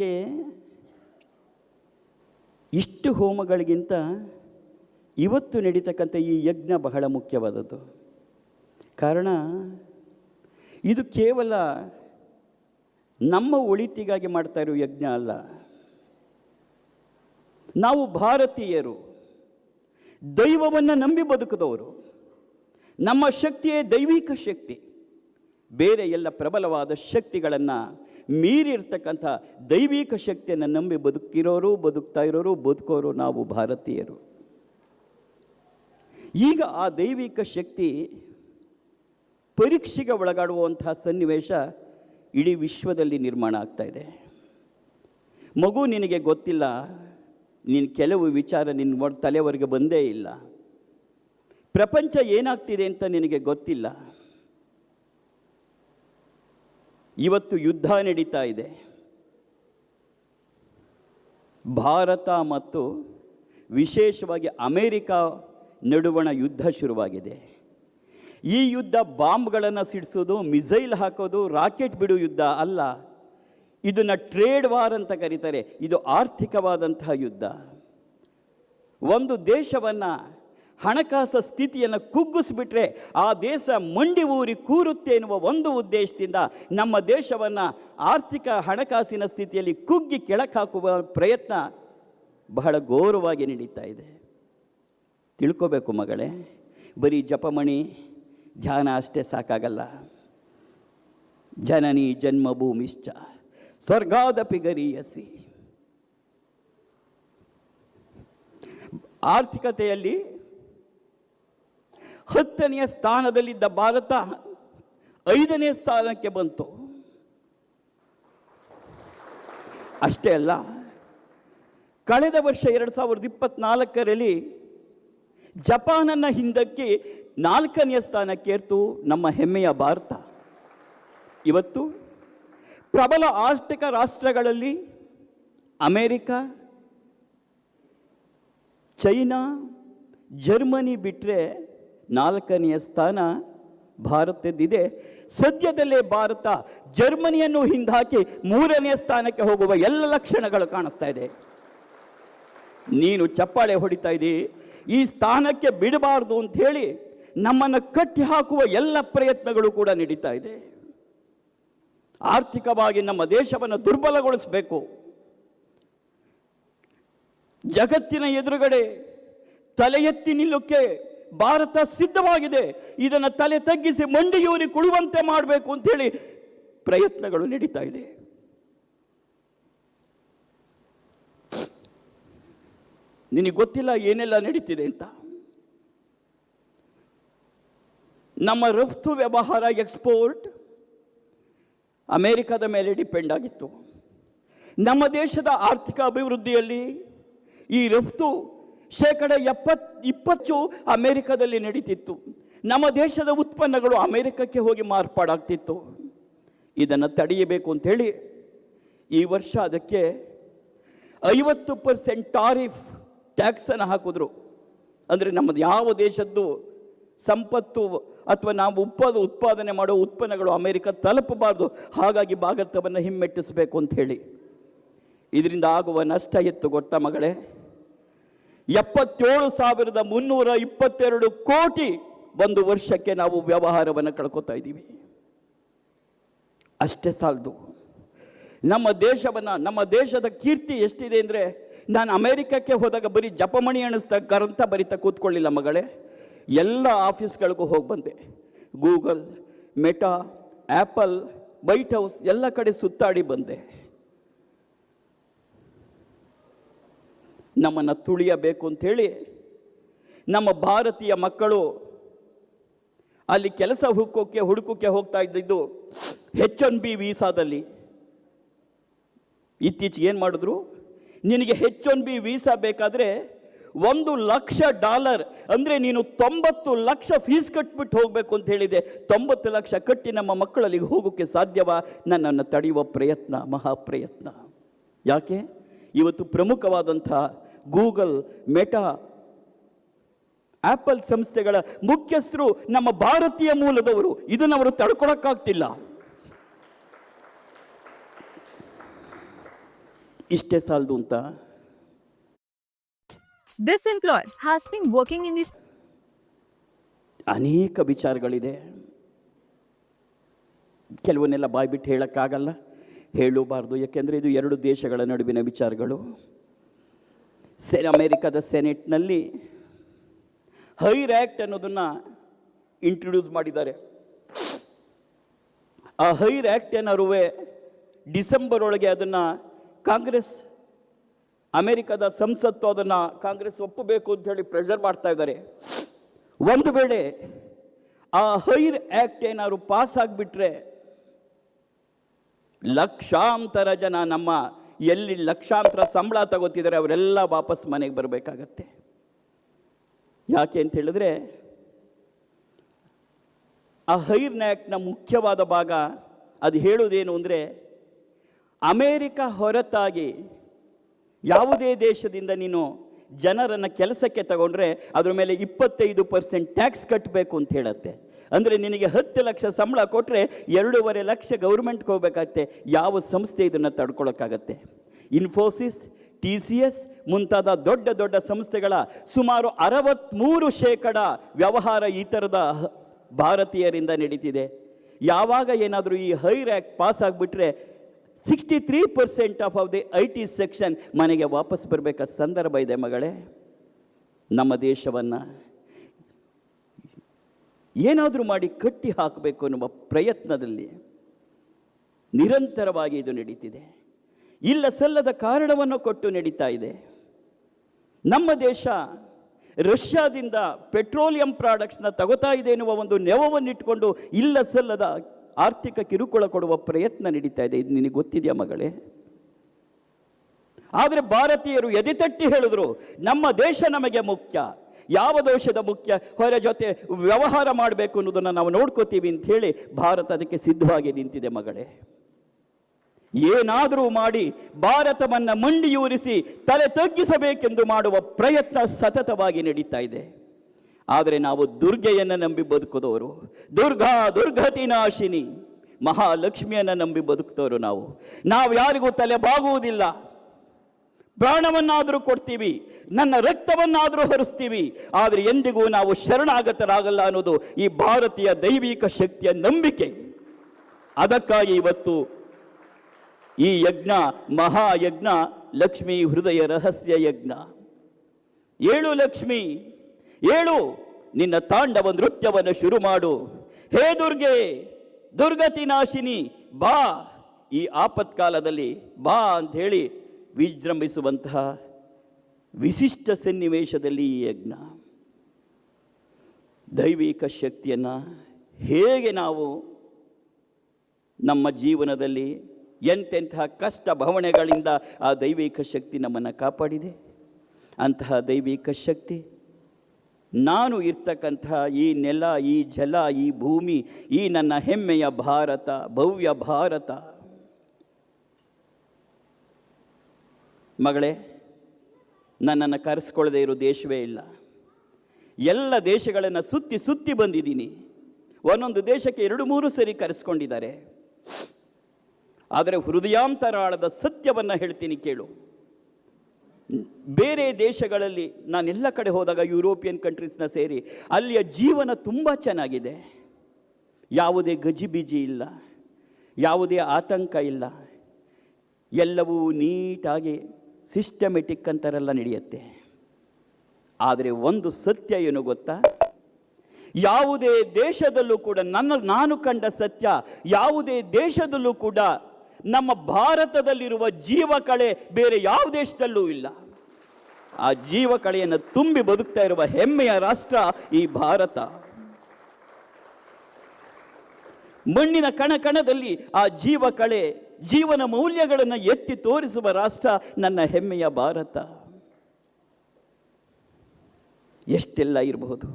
ನನಗೆ ಇಷ್ಟು ಹೋಮಗಳಿಗಿಂತ ಇವತ್ತು ನಡೀತಕ್ಕಂಥ ಈ ಯಜ್ಞ ಬಹಳ ಮುಖ್ಯವಾದದ್ದು. ಕಾರಣ, ಇದು ಕೇವಲ ನಮ್ಮ ಒಳಿತಿಗಾಗಿ ಮಾಡ್ತಾ ಇರೋ ಯಜ್ಞ ಅಲ್ಲ. ನಾವು ಭಾರತೀಯರು, ದೈವವನ್ನು ನಂಬಿ ಬದುಕಿದವರು, ನಮ್ಮ ಶಕ್ತಿಯೇ ದೈವಿಕ ಶಕ್ತಿ. ಬೇರೆ ಎಲ್ಲ ಪ್ರಬಲವಾದ ಶಕ್ತಿಗಳನ್ನು ಮೀರಿರ್ತಕ್ಕಂಥ ದೈವಿಕ ಶಕ್ತಿಯನ್ನು ನಂಬಿ ಬದುಕಿರೋರು, ಬದುಕ್ತಾ ಇರೋರು, ಬದುಕೋರು ನಾವು ಭಾರತೀಯರು. ಈಗ ಆ ದೈವಿಕ ಶಕ್ತಿ ಪರೀಕ್ಷೆಗೆ ಒಳಗಾಡುವಂತಹ ಸನ್ನಿವೇಶ ಇಡೀ ವಿಶ್ವದಲ್ಲಿ ನಿರ್ಮಾಣ ಆಗ್ತಾ ಇದೆ. ಮಗು ನಿನಗೆ ಗೊತ್ತಿಲ್ಲ ನಿನ್ನ ಕೆಲವು ವಿಚಾರ ನಿನ್ನ ತಲೆವರೆಗೆ ಬಂದೇ ಇಲ್ಲ. ಪ್ರಪಂಚ ಏನಾಗ್ತಿದೆ ಅಂತ ನಿನಗೆ ಗೊತ್ತಿಲ್ಲ. ಇವತ್ತು ಯುದ್ಧ ನಡೀತಾ ಇದೆ. ಭಾರತ ಮತ್ತು ವಿಶೇಷವಾಗಿ ಅಮೇರಿಕ ನಡುವಣ ಯುದ್ಧ ಶುರುವಾಗಿದೆ. ಈ ಯುದ್ಧ ಬಾಂಬ್ಗಳನ್ನು ಸಿಡಿಸೋದು, ಮಿಸೈಲ್ ಹಾಕೋದು, ರಾಕೆಟ್ ಬಿಡು ಯುದ್ಧ ಅಲ್ಲ. ಇದನ್ನು ಟ್ರೇಡ್ ವಾರ್ ಅಂತ ಕರೀತಾರೆ. ಇದು ಆರ್ಥಿಕವಾದಂತಹ ಯುದ್ಧ. ಒಂದು ದೇಶವನ್ನು ಹಣಕಾಸು ಸ್ಥಿತಿಯನ್ನು ಕುಗ್ಗಿಸ್ಬಿಟ್ರೆ ಆ ದೇಶ ಮಂಡಿ ಊರಿ ಕೂರುತ್ತೆ ಎನ್ನುವ ಒಂದು ಉದ್ದೇಶದಿಂದ ನಮ್ಮ ದೇಶವನ್ನು ಆರ್ಥಿಕ ಹಣಕಾಸಿನ ಸ್ಥಿತಿಯಲ್ಲಿ ಕುಗ್ಗಿ ಕೆಳಕಾಕುವ ಪ್ರಯತ್ನ ಬಹಳ ಘೋರವಾಗಿ ನಡೀತಾ ಇದೆ. ತಿಳ್ಕೋಬೇಕು ಮಗಳೇ, ಬರೀ ಜಪಮಣಿ, ಧ್ಯಾನ ಅಷ್ಟೇ ಸಾಕಾಗಲ್ಲ. ಜನನಿ ಜನ್ಮಭೂಮಿಶ್ಚ, ಸ್ವರ್ಗಾದಪಿ ಗರಿಯಸಿ. ಆರ್ಥಿಕತೆಯಲ್ಲಿ ಹತ್ತನೆಯ ಸ್ಥಾನದಲ್ಲಿದ್ದ ಭಾರತ ಐದನೇ ಸ್ಥಾನಕ್ಕೆ ಬಂತು. ಅಷ್ಟೇ ಅಲ್ಲ, ಕಳೆದ ವರ್ಷ ಎರಡು ಸಾವಿರದ ಇಪ್ಪತ್ನಾಲ್ಕರಲ್ಲಿ ಜಪಾನನ್ನು ಹಿಂದಕ್ಕೆ ನಾಲ್ಕನೆಯ ಸ್ಥಾನಕ್ಕೇರ್ತು ನಮ್ಮ ಹೆಮ್ಮೆಯ ಭಾರತ. ಇವತ್ತು ಪ್ರಬಲ ಆರ್ಥಿಕ ರಾಷ್ಟ್ರಗಳಲ್ಲಿ ಅಮೇರಿಕ, ಚೈನಾ, ಜರ್ಮನಿ ಬಿಟ್ಟರೆ ನಾಲ್ಕನೆಯ ಸ್ಥಾನ ಭಾರತದ್ದಿದೆ. ಸದ್ಯದಲ್ಲೇ ಭಾರತ ಜರ್ಮನಿಯನ್ನು ಹಿಂದಾಕಿ ಮೂರನೆಯ ಸ್ಥಾನಕ್ಕೆ ಹೋಗುವ ಎಲ್ಲ ಲಕ್ಷಣಗಳು ಕಾಣಿಸ್ತಾ ಇದೆ. ನೀನು ಚಪ್ಪಾಳೆ ಹೊಡಿತಾ ಇದ್ದೀ. ಈ ಸ್ಥಾನಕ್ಕೆ ಬಿಡಬಾರ್ದು ಅಂತ ಹೇಳಿ ನಮ್ಮನ್ನು ಕಟ್ಟಿ ಹಾಕುವ ಎಲ್ಲ ಪ್ರಯತ್ನಗಳು ಕೂಡ ನಡೀತಾ ಇದೆ. ಆರ್ಥಿಕವಾಗಿ ನಮ್ಮ ದೇಶವನ್ನು ದುರ್ಬಲಗೊಳಿಸಬೇಕು. ಜಗತ್ತಿನ ಎದುರುಗಡೆ ತಲೆ ಎತ್ತಿ ನಿಲ್ಲಕ್ಕೆ ಭಾರತ ಸಿದ್ಧವಾಗಿದೆ. ಇದನ್ನು ತಲೆ ತಗ್ಗಿಸಿ ಮಂಡಿಯೂರಿ ಕುಳುವಂತೆ ಮಾಡಬೇಕು ಅಂತೇಳಿ ಪ್ರಯತ್ನಗಳು ನಡೀತಾ ಇದೆ. ನಿನಗೆ ಗೊತ್ತಿಲ್ಲ ಏನೆಲ್ಲ ನಡೀತಿದೆ ಅಂತ? ನಮ್ಮ ರಫ್ತು ವ್ಯವಹಾರ ಎಕ್ಸ್ಪೋರ್ಟ್ ಅಮೇರಿಕಾದ ಮೇಲೆ ಡಿಪೆಂಡ್ ಆಗಿತ್ತು. ನಮ್ಮ ದೇಶದ ಆರ್ಥಿಕ ಅಭಿವೃದ್ಧಿಯಲ್ಲಿ ಈ ರಫ್ತು ಶೇಕಡ ಎಪ್ಪತ್, ಇಪ್ಪತ್ತು ಅಮೇರಿಕದಲ್ಲಿ ನಡೀತಿತ್ತು. ನಮ್ಮ ದೇಶದ ಉತ್ಪನ್ನಗಳು ಅಮೇರಿಕಕ್ಕೆ ಹೋಗಿ ಮಾರ್ಪಾಡಾಗ್ತಿತ್ತು. ಇದನ್ನು ತಡೆಯಬೇಕು ಅಂಥೇಳಿ ಈ ವರ್ಷ ಅದಕ್ಕೆ ಐವತ್ತು ಪರ್ಸೆಂಟ್ ಟಾರಿಫ್ ಟ್ಯಾಕ್ಸನ್ನು ಹಾಕಿದ್ರು. ಅಂದರೆ ನಮ್ಮದು ಯಾವ ದೇಶದ್ದು ಸಂಪತ್ತು ಅಥವಾ ನಾವು ಉತ್ಪಾದ, ಉತ್ಪಾದನೆ ಮಾಡೋ ಉತ್ಪನ್ನಗಳು ಅಮೇರಿಕ ತಲುಪಬಾರ್ದು. ಹಾಗಾಗಿ ಭಾರತವನ್ನು ಹಿಮ್ಮೆಟ್ಟಿಸಬೇಕು ಅಂತ ಹೇಳಿ. ಇದರಿಂದ ಆಗುವ ನಷ್ಟ ಎತ್ತು ಗೊತ್ತ ಮಗಳೇ? ಎಪ್ಪತ್ತೇಳು ಸಾವಿರದ ಮುನ್ನೂರ ಇಪ್ಪತ್ತೆರಡು ಕೋಟಿ ಒಂದು ವರ್ಷಕ್ಕೆ ನಾವು ವ್ಯವಹಾರವನ್ನು ಕಳ್ಕೊತಾ ಇದ್ದೀವಿ. ಅಷ್ಟೇ ಸಾಲದು. ನಮ್ಮ ದೇಶವನ್ನು, ನಮ್ಮ ದೇಶದ ಕೀರ್ತಿ ಎಷ್ಟಿದೆ ಅಂದರೆ, ನಾನು ಅಮೇರಿಕಕ್ಕೆ ಹೋದಾಗ ಬರೀ ಜಪಮಣಿ ಎಣಿಸ್ತಕ್ಕಂತ ಬರಿತಾ ಕೂತ್ಕೊಳ್ಳಿಲ್ಲ ಮಗಳೇ. ಎಲ್ಲ ಆಫೀಸ್ಗಳಿಗೂ ಹೋಗಿ ಬಂದೆ. Google, Meta Apple White House, ಎಲ್ಲ ಕಡೆ ಸುತ್ತಾಡಿ ಬಂದೆ. ನಮ್ಮನ್ನು ತುಳಿಯಬೇಕು ಅಂಥೇಳಿ ನಮ್ಮ ಭಾರತೀಯ ಮಕ್ಕಳು ಅಲ್ಲಿ ಕೆಲಸ ಹುಕ್ಕೋಕ್ಕೆ ಹುಡುಕೋಕ್ಕೆ ಹೋಗ್ತಾ ಇದ್ದಿದ್ದು ಹೆಚ್ ಒನ್ ಬಿ ವೀಸಾದಲ್ಲಿ. ಇತ್ತೀಚೆಗೆ ಏನು ಮಾಡಿದ್ರು? ನಿನಗೆ ಹೆಚ್ ಒನ್ ಬಿ ವೀಸಾ ಬೇಕಾದರೆ ಒಂದು ಲಕ್ಷ ಡಾಲರ್ ಅಂದರೆ ನೀನು ತೊಂಬತ್ತು ಲಕ್ಷ ಫೀಸ್ ಕಟ್ಬಿಟ್ಟು ಹೋಗಬೇಕು ಅಂತ ಹೇಳಿದೆ. ತೊಂಬತ್ತು ಲಕ್ಷ ಕಟ್ಟಿ ನಮ್ಮ ಮಕ್ಕಳಲ್ಲಿಗೆ ಹೋಗೋಕ್ಕೆ ಸಾಧ್ಯವ? ನನ್ನನ್ನು ತಡೆಯುವ ಪ್ರಯತ್ನ, ಮಹಾಪ್ರಯತ್ನ. ಯಾಕೆ? ಇವತ್ತು ಪ್ರಮುಖವಾದಂಥ ಗೂಗಲ್ ಮೆಟಾ ಆಪಲ್ ಸಂಸ್ಥೆಗಳ ಮುಖ್ಯಸ್ಥರು ನಮ್ಮ ಭಾರತೀಯ ಮೂಲದವರು. ಇದನ್ನು ಅವರು ತಡ್ಕೊಳಕ್ಕಾಗ್ತಿಲ್ಲ. ಇಷ್ಟೇ ಸಾಲದು ಅಂತ. This employee has been working in this ಅನೇಕ ವಿಚಾರಗಳಿದೆ. ಕೆಲವನ್ನೆಲ್ಲ ಬಾಯ್ಬಿಟ್ಟು ಹೇಳೋಕ್ಕಾಗಲ್ಲ. ಹೇಳಬಾರ್ದು. ಯಾಕೆಂದರೆ ಇದು ಎರಡು ದೇಶಗಳ ನಡುವಿನ ವಿಚಾರಗಳು. ಸೆ ಅಮೇರಿಕಾದ ಸೆನೆಟ್ನಲ್ಲಿ ಹೈರ್ ಆ್ಯಕ್ಟ್ ಅನ್ನೋದನ್ನು ಇಂಟ್ರೊಡ್ಯೂಸ್ ಮಾಡಿದ್ದಾರೆ. ಆ ಹೈರ್ ಆ್ಯಕ್ಟ್ ಏನಾರುವೆ ಡಿಸೆಂಬರ್ ಒಳಗೆ ಅದನ್ನು ಕಾಂಗ್ರೆಸ್, ಅಮೆರಿಕದ ಸಂಸತ್ತು ಅದನ್ನು ಕಾಂಗ್ರೆಸ್ ಒಪ್ಪಬೇಕು ಅಂತ ಹೇಳಿ ಪ್ರೆಷರ್ ಮಾಡ್ತಾ ಇದ್ದಾರೆ. ಒಂದು ವೇಳೆ ಆ ಹೈರ್ ಆ್ಯಕ್ಟ್ ಏನಾದ್ರು ಪಾಸ್ ಆಗಿಬಿಟ್ರೆ ಲಕ್ಷಾಂತರ ಜನ ನಮ್ಮ ಎಲ್ಲಿ ಲಕ್ಷಾಂತರ ಸಂಬಳ ತಗೋತಿದ್ದಾರೆ ಅವರೆಲ್ಲ ವಾಪಸ್ ಮನೆಗೆ ಬರಬೇಕಾಗತ್ತೆ. ಯಾಕೆ ಅಂತ ಹೇಳಿದ್ರೆ ಆ ಹೈರ್ ಆ್ಯಕ್ಟ್ನ ಮುಖ್ಯವಾದ ಭಾಗ ಅದು ಹೇಳುವುದೇನು ಅಂದರೆ ಅಮೇರಿಕ ಹೊರತಾಗಿ ಯಾವುದೇ ದೇಶದಿಂದ ನೀನು ಜನರನ್ನು ಕೆಲಸಕ್ಕೆ ತಗೊಂಡ್ರೆ ಅದರ ಮೇಲೆ ಇಪ್ಪತ್ತೈದು ಪರ್ಸೆಂಟ್ ಟ್ಯಾಕ್ಸ್ ಕಟ್ಟಬೇಕು ಅಂತ ಹೇಳುತ್ತೆ. ಅಂದರೆ ನಿನಗೆ ಹತ್ತು ಲಕ್ಷ ಸಂಬಳ ಕೊಟ್ಟರೆ ಎರಡೂವರೆ ಲಕ್ಷ ಗೌರ್ಮೆಂಟ್ಗೆ ಹೋಗ್ಬೇಕಾಗತ್ತೆ. ಯಾವ ಸಂಸ್ಥೆ ಇದನ್ನು ತಡ್ಕೊಳ್ಳೋಕ್ಕಾಗತ್ತೆ ಇನ್ಫೋಸಿಸ್ ಟಿ ಸಿ ಎಸ್ ಮುಂತಾದ ದೊಡ್ಡ ದೊಡ್ಡ ಸಂಸ್ಥೆಗಳ ಸುಮಾರು ಅರವತ್ತ್ಮೂರು ಶೇಕಡ ವ್ಯವಹಾರ ಈ ಥರದ ಭಾರತೀಯರಿಂದ ನಡೀತಿದೆ. ಯಾವಾಗ ಏನಾದರೂ ಈ ಹೈ ರ್ಯಾಕ್ ಪಾಸ್ ಆಗಿಬಿಟ್ರೆ sixty three percent of of the I T section ಮನೆಗೆ ವಾಪಸ್ ಬರಬೇಕಾದ ಸಂದರ್ಭ ಇದೆ ಮಗಳೇ. ನಮ್ಮ ದೇಶವನ್ನು ಏನಾದರೂ ಮಾಡಿ ಕಟ್ಟಿ ಹಾಕಬೇಕು ಎನ್ನುವ ಪ್ರಯತ್ನದಲ್ಲಿ ನಿರಂತರವಾಗಿ ಇದು ನಡೀತಿದೆ. ಇಲ್ಲ ಸಲ್ಲದ ಕಾರಣವನ್ನು ಕೊಟ್ಟು ನಡೀತಾ ಇದೆ. ನಮ್ಮ ದೇಶ ರಷ್ಯಾದಿಂದ ಪೆಟ್ರೋಲಿಯಂ ಪ್ರಾಡಕ್ಟ್ಸ್ನ ತಗೋತಾ ಇದೆ ಎನ್ನುವ ಒಂದು ನೆವವನ್ನಿಟ್ಕೊಂಡು ಇಲ್ಲ ಸಲ್ಲದ ಆರ್ಥಿಕ ಕಿರುಕುಳ ಕೊಡುವ ಪ್ರಯತ್ನ ನಡೀತಾ ಇದೆ. ಇದು ನಿನಗೆ ಗೊತ್ತಿದೆಯಾ ಮಗಳೇ? ಆದರೆ ಭಾರತೀಯರು ಎದೆತಟ್ಟಿ ಹೇಳಿದ್ರು, ನಮ್ಮ ದೇಶ ನಮಗೆ ಮುಖ್ಯ. ಯಾವ ದೋಷದ ಮುಖ್ಯ ಹೊರ ಜೊತೆ ವ್ಯವಹಾರ ಮಾಡಬೇಕು ಅನ್ನೋದನ್ನು ನಾವು ನೋಡ್ಕೋತೀವಿ ಅಂತ ಹೇಳಿ ಭಾರತ ಅದಕ್ಕೆ ಸಿದ್ಧವಾಗಿ ನಿಂತಿದೆ ಮಗಳೇ. ಏನಾದರೂ ಮಾಡಿ ಭಾರತವನ್ನು ಮಂಡಿಯೂರಿಸಿ ತಲೆ ತಗ್ಗಿಸಬೇಕೆಂದು ಮಾಡುವ ಪ್ರಯತ್ನ ಸತತವಾಗಿ ನಡೀತಾ ಇದೆ. ಆದರೆ ನಾವು ದುರ್ಗೆಯನ್ನು ನಂಬಿ ಬದುಕಿದವರು, ದುರ್ಗಾ ದುರ್ಗತಿ ನಾಶಿನಿ, ಮಹಾಲಕ್ಷ್ಮಿಯನ್ನು ನಂಬಿ ಬದುಕ್ತವರು ನಾವು. ನಾವು ಯಾರಿಗೂ ತಲೆ ಬಾಗುವುದಿಲ್ಲ. ಪ್ರಾಣವನ್ನಾದರೂ ಕೊಡ್ತೀವಿ, ನನ್ನ ರಕ್ತವನ್ನಾದರೂ ಹರಿಸ್ತೀವಿ, ಆದರೆ ಎಂದಿಗೂ ನಾವು ಶರಣಾಗತರಾಗಲ್ಲ ಅನ್ನೋದು ಈ ಭಾರತೀಯ ದೈವಿಕ ಶಕ್ತಿಯ ನಂಬಿಕೆ. ಅದಕ್ಕಾಗಿ ಇವತ್ತು ಈ ಯಜ್ಞ, ಮಹಾಯಜ್ಞ, ಲಕ್ಷ್ಮಿ ಹೃದಯ ರಹಸ್ಯ ಯಜ್ಞ. ಏಳು ಲಕ್ಷ್ಮಿ, ಏಳು, ನಿನ್ನ ತಾಂಡವ ನೃತ್ಯವನ್ನು ಶುರು ಮಾಡು. ಹೇ ದುರ್ಗೆ ದುರ್ಗತಿ ನಾಶಿನಿ ಬಾ, ಈ ಆಪತ್ಕಾಲದಲ್ಲಿ ಬಾ ಅಂತ ಹೇಳಿ ವಿಜೃಂಭಿಸುವಂತಹ ವಿಶಿಷ್ಟ ಸನ್ನಿವೇಶದಲ್ಲಿ ಈ ಯಜ್ಞ. ದೈವಿಕ ಶಕ್ತಿಯನ್ನು ಹೇಗೆ ನಾವು ನಮ್ಮ ಜೀವನದಲ್ಲಿ ಎಂತೆಂತಹ ಕಷ್ಟ ಭವಣೆಗಳಿಂದ ಆ ದೈವಿಕ ಶಕ್ತಿ ನಮ್ಮನ್ನು ಕಾಪಾಡಿದೆ? ಅಂತಹ ದೈವಿಕ ಶಕ್ತಿ. ನಾನು ಇರ್ತಕ್ಕಂತಹ ಈ ನೆಲ, ಈ ಜಲ, ಈ ಭೂಮಿ, ಈ ನನ್ನ ಹೆಮ್ಮೆಯ ಭಾರತ, ಭವ್ಯ ಭಾರತ ಮಗಳೇ, ನನ್ನನ್ನು ಕರೆಸ್ಕೊಳ್ಳದೆ ಇರೋ ದೇಶವೇ ಇಲ್ಲ. ಎಲ್ಲ ದೇಶಗಳನ್ನು ಸುತ್ತಿ ಸುತ್ತಿ ಬಂದಿದ್ದೀನಿ. ಒಂದೊಂದು ದೇಶಕ್ಕೆ ಎರಡು ಮೂರು ಸರಿ ಕರೆಸ್ಕೊಂಡಿದ್ದಾರೆ. ಆದರೆ ಹೃದಯಾಂತರಾಳದ ಸತ್ಯವನ್ನು ಹೇಳ್ತೀನಿ ಕೇಳು. ಬೇರೆ ದೇಶಗಳಲ್ಲಿ ನಾನೆಲ್ಲ ಕಡೆ ಹೋದಾಗ ಯುರೋಪಿಯನ್ ಕಂಟ್ರೀಸ್ನ ಸೇರಿ ಅಲ್ಲಿಯ ಜೀವನ ತುಂಬ ಚೆನ್ನಾಗಿದೆ. ಯಾವುದೇ ಗಜಿಬಿಜಿ ಇಲ್ಲ, ಯಾವುದೇ ಆತಂಕ ಇಲ್ಲ. ಎಲ್ಲವೂ ನೀಟಾಗಿ ಸಿಸ್ಟಮೆಟಿಕ್ ಅಂತಾರೆಲ್ಲ ನಡೆಯುತ್ತೆ. ಆದರೆ ಒಂದು ಸತ್ಯ ಏನು ಗೊತ್ತಾ? ಯಾವುದೇ ದೇಶದಲ್ಲೂ ಕೂಡ ನನ್ನ, ನಾನು ಕಂಡ ಸತ್ಯ, ಯಾವುದೇ ದೇಶದಲ್ಲೂ ಕೂಡ ನಮ್ಮ ಭಾರತದಲ್ಲಿರುವ ಜೀವಕಳೆ ಬೇರೆ ಯಾವ ದೇಶದಲ್ಲೂ ಇಲ್ಲ. ಆ ಜೀವಕಳೆಯನ್ನು ತುಂಬಿ ಬದುಕ್ತಾ ಇರುವ ಹೆಮ್ಮೆಯ ರಾಷ್ಟ್ರ ಈ ಭಾರತ. ಮಣ್ಣಿನ ಕಣ ಕಣದಲ್ಲಿ ಆ ಜೀವಕಳೆ ಜೀವನ ಮೌಲ್ಯಗಳನ್ನು ಎತ್ತಿ ತೋರಿಸುವ ರಾಷ್ಟ್ರ ನನ್ನ ಹೆಮ್ಮೆಯ ಭಾರತ. ಎಷ್ಟೆಲ್ಲ ಇರಬಹುದು.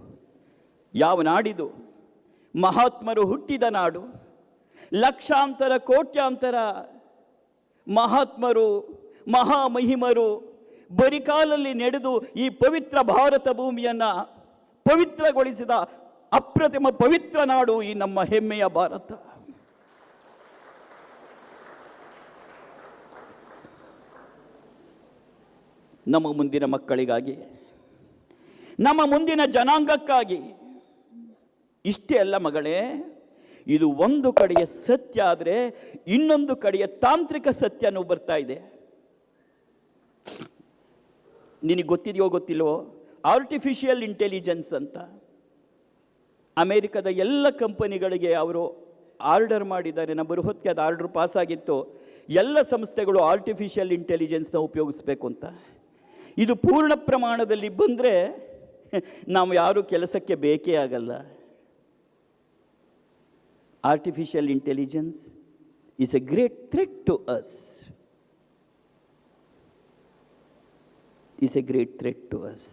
ಯಾವ ನಾಡಿದು, ಮಹಾತ್ಮರು ಹುಟ್ಟಿದ ನಾಡು, ಲಕ್ಷಾಂತರ, ಕೋಟ್ಯಾಂತರ ಮಹಾತ್ಮರು, ಮಹಾಮಹಿಮರು ಬರಿಕಾಲಲ್ಲಿ ನಡೆದು ಈ ಪವಿತ್ರ ಭಾರತ ಭೂಮಿಯನ್ನು ಪವಿತ್ರಗೊಳಿಸಿದ ಅಪ್ರತಿಮ ಪವಿತ್ರ ನಾಡು ಈ ನಮ್ಮ ಹೆಮ್ಮೆಯ ಭಾರತ. ನಮ್ಮ ಮುಂದಿನ ಮಕ್ಕಳಿಗಾಗಿ, ನಮ್ಮ ಮುಂದಿನ ಜನಾಂಗಕ್ಕಾಗಿ. ಇಷ್ಟೇ ಅಲ್ಲ ಮಗಳೇ, ಇದು ಒಂದು ಕಡೆಯ ಸತ್ಯ ಆದರೆ ಇನ್ನೊಂದು ಕಡೆಯ ತಾಂತ್ರಿಕ ಸತ್ಯನೂ ಬರ್ತಾ ಇದೆ. ನಿನಗೆ ಗೊತ್ತಿದೆಯೋ ಗೊತ್ತಿಲ್ವೋ ಆರ್ಟಿಫಿಷಿಯಲ್ ಇಂಟೆಲಿಜೆನ್ಸ್ ಅಂತ. ಅಮೇರಿಕದ ಎಲ್ಲ ಕಂಪನಿಗಳಿಗೆ ಅವರು ಆರ್ಡರ್ ಮಾಡಿದ್ದಾರೆ. ನಮ್ಮ ಹೊತ್ತಿಗೆ ಅದು ಆರ್ಡರ್ ಪಾಸ್ ಆಗಿತ್ತು. ಎಲ್ಲ ಸಂಸ್ಥೆಗಳು ಆರ್ಟಿಫಿಷಿಯಲ್ ಇಂಟೆಲಿಜೆನ್ಸ್ನ ಉಪಯೋಗಿಸ್ಬೇಕು ಅಂತ. ಇದು ಪೂರ್ಣ ಪ್ರಮಾಣದಲ್ಲಿ ಬಂದರೆ ನಾವು ಯಾರು ಕೆಲಸಕ್ಕೆ ಬೇಕೇ ಆಗಲ್ಲ. Artificial intelligence is a great threat to us is a great threat to us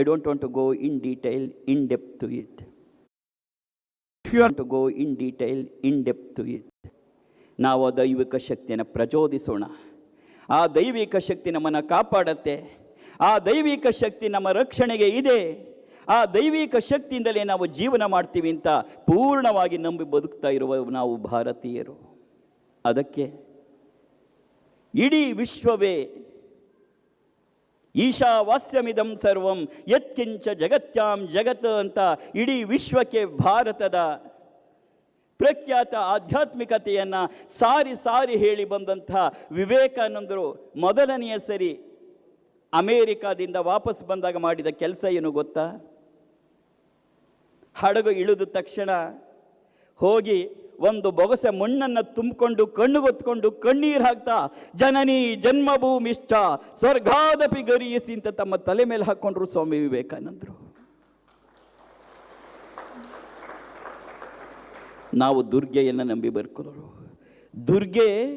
I don't want to go in detail in depth to it if want to go in detail in depth to it ನಾವು ದೈವಿಕ ಶಕ್ತಿಯನ್ನು ಪ್ರಚೋದಿಸೋಣ. ಆ ದೈವಿಕ ಶಕ್ತಿ ನಮ್ಮನ್ನು ಕಾಪಾಡತ್ತೆ. ಆ ದೈವಿಕ ಶಕ್ತಿ ನಮ್ಮ ರಕ್ಷಣೆಗೆ ಇದೆ. ಆ ದೈವಿಕ ಶಕ್ತಿಯಿಂದಲೇ ನಾವು ಜೀವನ ಮಾಡ್ತೀವಿ ಅಂತ ಪೂರ್ಣವಾಗಿ ನಂಬಿ ಬದುಕ್ತಾ ಇರುವ ನಾವು ಭಾರತೀಯರು. ಅದಕ್ಕೆ ಇಡೀ ವಿಶ್ವವೇ ಈಶಾವಾಸ್ಯಮಿದಂ ಸರ್ವಂ ಯತ್ಕಿಂಚ ಜಗತ್ಯಾಂ ಜಗತ್ ಅಂತ ಇಡೀ ವಿಶ್ವಕ್ಕೆ ಭಾರತದ ಪ್ರಖ್ಯಾತ ಆಧ್ಯಾತ್ಮಿಕತೆಯನ್ನು ಸಾರಿ ಸಾರಿ ಹೇಳಿ ಬಂದಂಥ ವಿವೇಕಾನಂದರು ಮೊದಲನೆಯ ಸರಿ ಅಮೇರಿಕಾದಿಂದ ವಾಪಸ್ ಬಂದಾಗ ಮಾಡಿದ ಕೆಲಸ ಏನು ಗೊತ್ತಾ? ಹಡಗು ಇಳಿದ ತಕ್ಷಣ ಹೋಗಿ ಒಂದು ಬೊಗಸೆ ಮಣ್ಣನ್ನು ತುಂಬಿಕೊಂಡು ಕಣ್ಣುಗೊತ್ಕೊಂಡು ಕಣ್ಣೀರು ಹಾಕ್ತಾ, ಜನನಿ ಜನ್ಮಭೂಮಿಷ್ಠ ಸ್ವರ್ಗಾದಪಿ ಗರಿಯಿಸಿ ಅಂತ ತಮ್ಮ ತಲೆ ಮೇಲೆ ಹಾಕ್ಕೊಂಡ್ರು ಸ್ವಾಮಿ ವಿವೇಕಾನಂದರು. ನಾವು ದುರ್ಗೆಯನ್ನು ನಂಬಿ ಬರ್ಕೊಳ್ಳೋರು. ದುರ್ಗೆ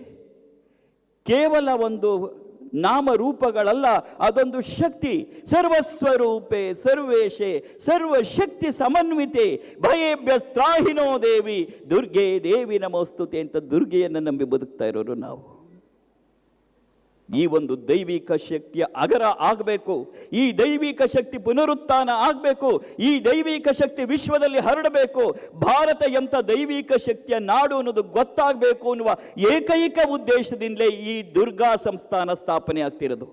ಕೇವಲ ಒಂದು ನಾಮರೂಪಗಳಲ್ಲ ಅದೊಂದು ಶಕ್ತಿ. ಸರ್ವಸ್ವರೂಪೆ, ಸರ್ವೇಶೆ, ಸರ್ವಶಕ್ತಿ ಸಮನ್ವಿತೆ, ಭಯೇಭ್ಯ ಸ್ತ್ರಾಹಿನೋ ದೇವಿ, ದುರ್ಗೆ ದೇವಿ ನಮೋಸ್ತುತೆ ಅಂತ ದುರ್ಗೆಯನ್ನು ನಂಬಿ ಬದುಕ್ತಾ ಇರೋರು ನಾವು. ಈ ಒಂದು ದೈವಿಕ ಶಕ್ತಿಯ ಅಗರ ಆಗಬೇಕು, ಈ ದೈವಿಕ ಶಕ್ತಿ ಪುನರುತ್ಥಾನ ಆಗಬೇಕು, ಈ ದೈವಿಕ ಶಕ್ತಿ ವಿಶ್ವದಲ್ಲಿ ಹರಡಬೇಕು, ಭಾರತ ಎಂಥ ದೈವಿಕ ಶಕ್ತಿಯ ನಾಡು ಅನ್ನೋದು ಗೊತ್ತಾಗಬೇಕು ಅನ್ನುವ ಏಕೈಕ ಉದ್ದೇಶದಿಂದಲೇ ಈ ದುರ್ಗಾ ಸಂಸ್ಥಾನ ಸ್ಥಾಪನೆ ಆಗ್ತಿರೋದು.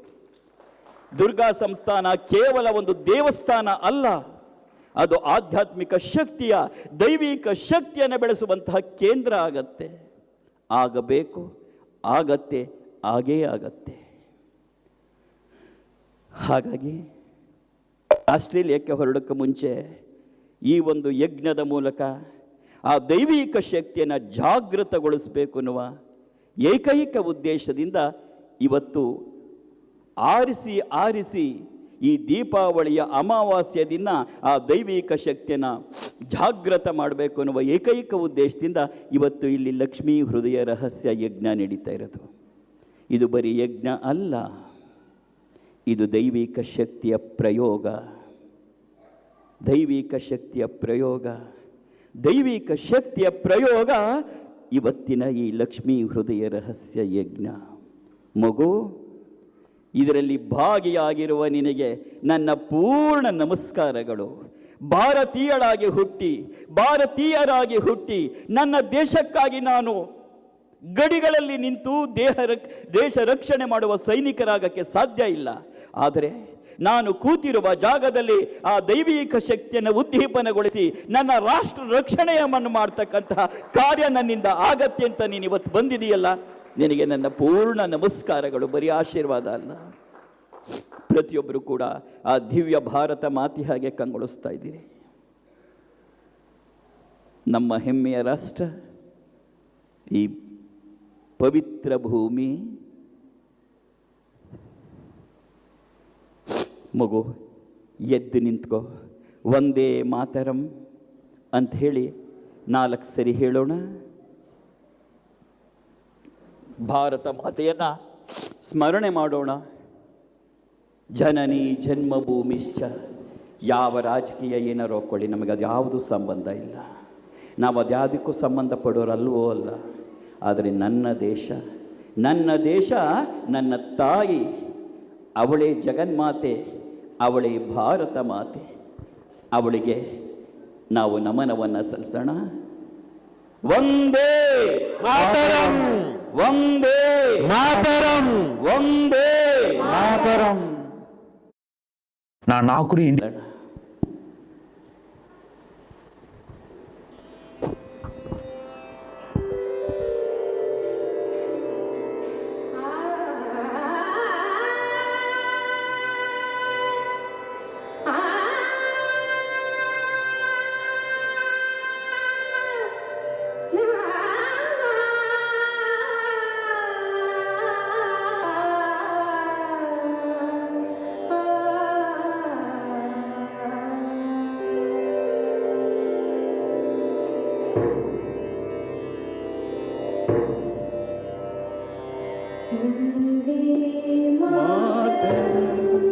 ದುರ್ಗಾ ಸಂಸ್ಥಾನ ಕೇವಲ ಒಂದು ದೇವಸ್ಥಾನ ಅಲ್ಲ, ಅದು ಆಧ್ಯಾತ್ಮಿಕ ಶಕ್ತಿಯ, ದೈವಿಕ ಶಕ್ತಿಯನ್ನು ಬೆಳೆಸುವಂತಹ ಕೇಂದ್ರ ಆಗತ್ತೆ. ಆಗಬೇಕು, ಆಗತ್ತೆ. ಆಗೇ ಆಗತ್ತೆ. ಹಾಗಾಗಿ ಆಸ್ಟ್ರೇಲಿಯಾಕ್ಕೆ ಹೊರಡೋಕ್ಕೆ ಮುಂಚೆ ಈ ಒಂದು ಯಜ್ಞದ ಮೂಲಕ ಆ ದೈವಿಕ ಶಕ್ತಿಯನ್ನು ಜಾಗೃತಗೊಳಿಸಬೇಕು ಅನ್ನುವ ಏಕೈಕ ಉದ್ದೇಶದಿಂದ ಇವತ್ತು ಆರಿಸಿ ಆರಿಸಿ ಈ ದೀಪಾವಳಿಯ ಅಮಾವಾಸ್ಯ ದಿನ ಆ ದೈವಿಕ ಶಕ್ತಿಯನ್ನು ಜಾಗೃತ ಮಾಡಬೇಕು ಅನ್ನುವ ಏಕೈಕ ಉದ್ದೇಶದಿಂದ ಇವತ್ತು ಇಲ್ಲಿ ಲಕ್ಷ್ಮೀ ಹೃದಯ ರಹಸ್ಯ ಯಜ್ಞ ನಡೀತಾ ಇರೋದು. ಇದು ಬರೀ ಯಜ್ಞ ಅಲ್ಲ, ಇದು ದೈವಿಕ ಶಕ್ತಿಯ ಪ್ರಯೋಗ. ದೈವಿಕ ಶಕ್ತಿಯ ಪ್ರಯೋಗ, ದೈವಿಕ ಶಕ್ತಿಯ ಪ್ರಯೋಗ ಇವತ್ತಿನ ಈ ಲಕ್ಷ್ಮೀ ಹೃದಯ ರಹಸ್ಯ ಯಜ್ಞ. ಮಗು, ಇದರಲ್ಲಿ ಭಾಗಿಯಾಗಿರುವ ನಿನಗೆ ನನ್ನ ಪೂರ್ಣ ನಮಸ್ಕಾರಗಳು. ಭಾರತೀಯಳಾಗಿ ಹುಟ್ಟಿ, ಭಾರತೀಯರಾಗಿ ಹುಟ್ಟಿ, ನನ್ನ ದೇಶಕ್ಕಾಗಿ ನಾನು ಗಡಿಗಳಲ್ಲಿ ನಿಂತು ದೇಹ ದೇಶ ರಕ್ಷಣೆ ಮಾಡುವ ಸೈನಿಕರಾಗಕ್ಕೆ ಸಾಧ್ಯ ಇಲ್ಲ. ಆದರೆ ನಾನು ಕೂತಿರುವ ಜಾಗದಲ್ಲಿ ಆ ದೈವಿಕ ಶಕ್ತಿಯನ್ನು ಉದ್ದೀಪನಗೊಳಿಸಿ ನನ್ನ ರಾಷ್ಟ್ರ ರಕ್ಷಣೆಯನ್ನು ಮಾಡ್ತಕ್ಕಂತಹ ಕಾರ್ಯ ನನ್ನಿಂದ ಆಗತ್ತೆ ಅಂತ ನೀನು ಇವತ್ತು ಬಂದಿದೆಯಲ್ಲ? ನಿನಗೆ ನನ್ನ ಪೂರ್ಣ ನಮಸ್ಕಾರಗಳು, ಬರೀ ಆಶೀರ್ವಾದ ಅಲ್ಲ. ಪ್ರತಿಯೊಬ್ಬರು ಕೂಡ ಆ ದಿವ್ಯ ಭಾರತ ಮಾತಿ ಹಾಗೆ ಕಂಗೊಳಿಸ್ತಾ ಇದ್ದೀರಿ. ನಮ್ಮ ಹೆಮ್ಮೆಯ ರಾಷ್ಟ್ರ, ಈ ಪವಿತ್ರ ಭೂಮಿ. ಮಗು, ಎದ್ದು ನಿಂತ್ಕೋ. ಒಂದೇ ಮಾತರಂ ಅಂತ ಹೇಳಿ ನಾಲ್ಕು ಸರಿ ಹೇಳೋಣ. ಭಾರತ ಮಾತೆಯನ್ನು ಸ್ಮರಣೆ ಮಾಡೋಣ. ಜನನಿ ಜನ್ಮಭೂಮಿಶ್ಚ, ಯಾವ ರಾಜಕೀಯ ಏನಾರು ಕೊಳ್ಳಿ ನಮಗೆ ಅದು ಯಾವುದೂ ಸಂಬಂಧ ಇಲ್ಲ. ನಾವು ಅದ್ಯಾವುದಕ್ಕೂ ಸಂಬಂಧ ಪಡೋರಲ್ವೋ ಅಲ್ಲ. ಆದರೆ ನನ್ನ ದೇಶ ನನ್ನ ದೇಶ ನನ್ನ ತಾಯಿ ಅವಳೇ ಜಗನ್ಮಾತೆ ಅವಳೇ ಭಾರತ ಮಾತೆ ಅವಳಿಗೆ ನಾವು ನಮನವನ್ನು ಸಲ್ಲಿಸೋಣ ಒಂದೇ ಮಾತರಂ! ಒಂದೇ ಮಾತರಂ ಒಂದೇ ಮಾತರಂ! ಮಾತರಂ ನಾ ನಾಲ್ಕರು ಇಂಡಿ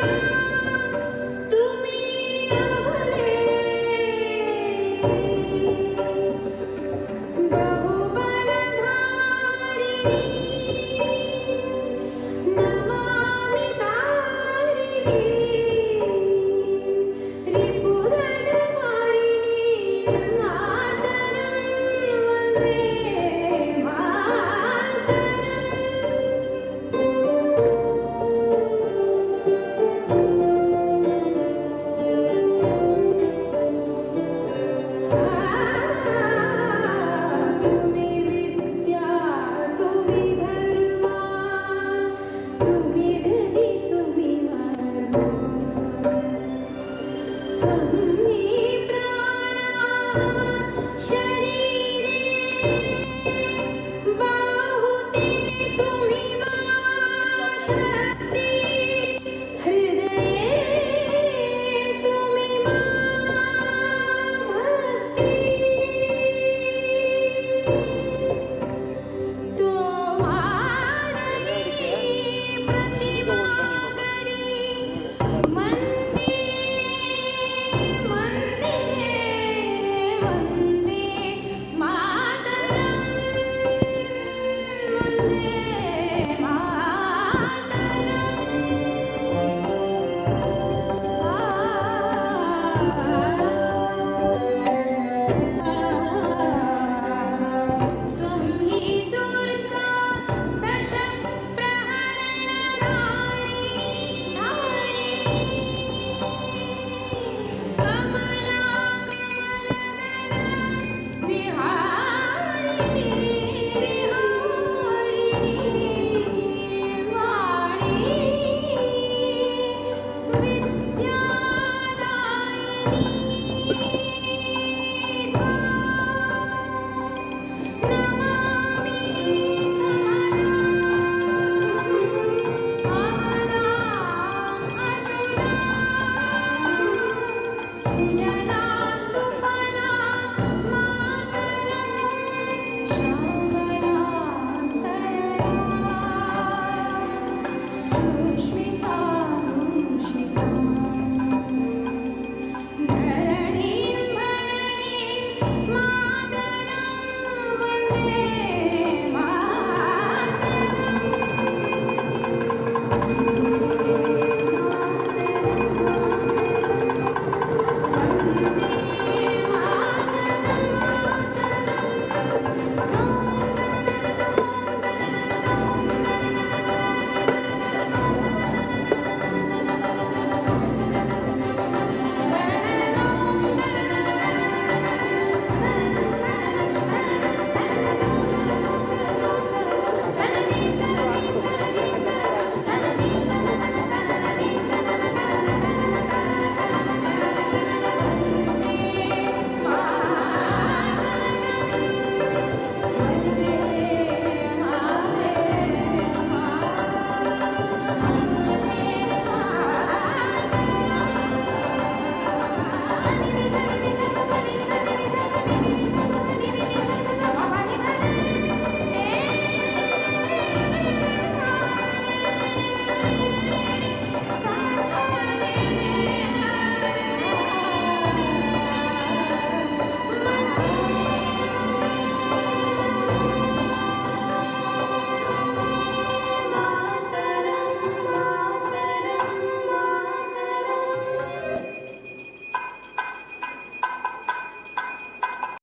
you.